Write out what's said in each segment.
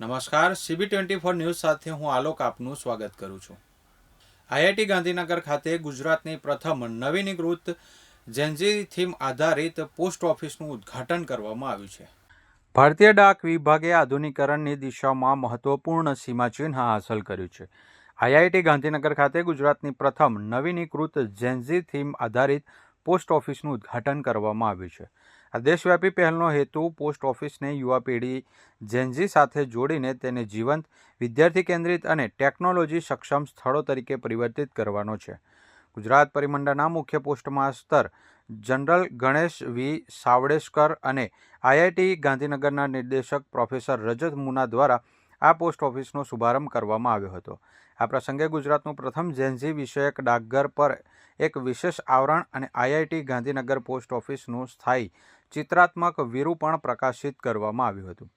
નમસ્કાર CB twenty four news સાથે હું આલોક આપનું સ્વાગત કરું છું. આઈઆઈટી ગાંધીનગર ખાતે ગુજરાતની પ્રથમ નવીનીકૃત જેન્ઝી થીમ આધારિત પોસ્ટ ઓફિસનું ઉદ્ઘાટન કરવામાં આવ્યું છે. ભારતીય ડાક વિભાગે આધુનિકરણની દિશામાં મહત્વપૂર્ણ સીમાચિહ્ન હાંસલ કર્યું છે. આઈઆઈટી ગાંધીનગર ખાતે ગુજરાતની પ્રથમ નવીનીકૃત જેન્ઝી થીમ આધારિત પોસ્ટ ઓફિસનું ઉદ્ઘાટન કરવામાં આવ્યું છે. આ દેશવ્યાપી પહેલનો હેતુ પોસ્ટ ઓફિસને યુવા પેઢી જેનજી સાથે જોડીને તેને જીવંત, વિદ્યાર્થી કેન્દ્રિત અને ટેકનોલોજી સક્ષમ સ્થળો તરીકે પરિવર્તિત કરવાનો છે. ગુજરાત પરિમંડળના મુખ્ય post master general Ganesh V. Savdeshkar અને આઈઆઈટી ગાંધીનગરના નિર્દેશક પ્રોફેસર રજત મુના દ્વારા આ પોસ્ટ ઓફિસનો શુભારંભ કરવામાં આવ્યો હતો. આ પ્રસંગે ગુજરાતનું પ્રથમ જેન્ઝી વિષયક ડાકઘર પર એક વિશેષ આવરણ અને આઈઆઈટી ગાંધીનગર પોસ્ટ ઓફિસનું સ્થાયી ચિત્રાત્મક વિરૂપણ પ્રકાશિત કરવામાં આવ્યું હતું.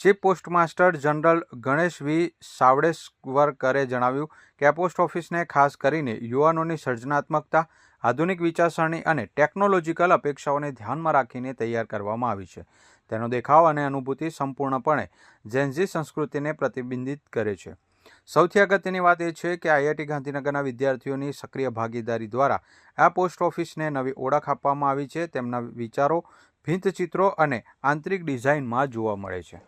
Chief postmaster general Ganesh V. સાવડેશ્વરકરે જણાવ્યું કે આ પોસ્ટ ઓફિસને ખાસ કરીને યુવાનોની સર્જનાત્મકતા, આધુનિક વિચારસરણી અને ટેકનોલોજીકલ અપેક્ષાઓને ધ્યાનમાં રાખીને તૈયાર કરવામાં આવી છે. તેનો દેખાવ અને અનુભૂતિ સંપૂર્ણપણે જેન્ઝી સંસ્કૃતિને પ્રતિબિંબિત કરે છે. સૌથી અગત્યની વાત એ છે કે આઈઆઈટી ગાંધીનગરના વિદ્યાર્થીઓની સક્રિય ભાગીદારી દ્વારા આ પોસ્ટ ઓફિસને નવી ઓળખ આપવામાં આવી છે. તેમના વિચારો, ભીંતચિત્રો અને આંતરિક ડિઝાઇનમાં જોવા મળે છે.